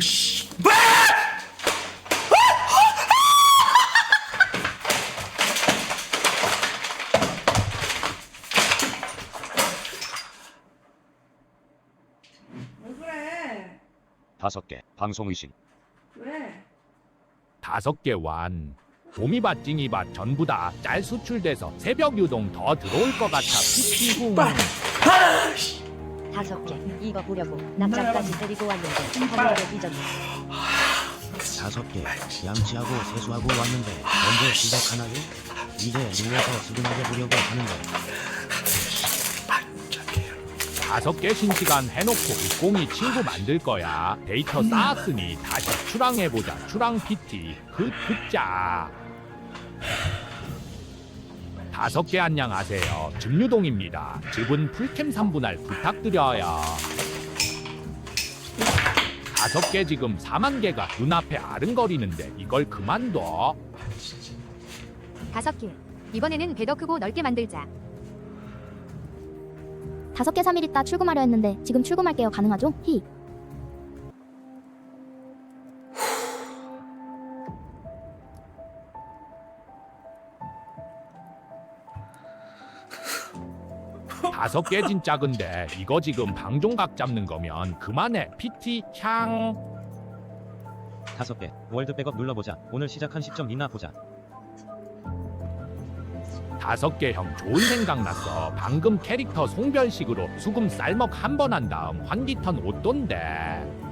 씨. 왜 그래? 다섯 개 방송 의심 왜? 다섯 개 완. 도미밭 찡이밭 전부 다 짤 수출돼서 새벽 유동 더 들어올 것 같아 피티후. 아 씨. 다섯 개 이거 보려고 남자까지 데리고 왔는데 하늘에 뒤졌네 다섯 개 양치하고 세수하고 왔는데 언제 시작하나요? 이제 누워서 스근하게 보려고 하는데 다섯 개 신시간 해놓고 옥공이 친구 만들 거야. 데이터 쌓았으니 다시 출항해보자. 출항 PT. 그 듣자. 다섯 개 안녕하세요. 증유동입니다. 집은 풀캠 3분할 부탁드려요. 다섯 개 지금 4만 개가 눈앞에 아른거리는데 이걸 그만둬. 다섯 개. 이번에는 배 더 크고 넓게 만들자. 다섯 개 3일 있다 출금하려 했는데 지금 출금할게요. 가능하죠? 히. 다섯 개 진짜 근데 이거 지금 방종각 잡는 거면 그만해. PT 향. 다섯 개 월드 백업 눌러보자 오늘 시작한 시점 있나 보자 다섯 개 형 좋은 생각 났어. 방금 캐릭터 송별식으로 수금 쌀먹 한 번 한 다음 환기턴 옷돈데.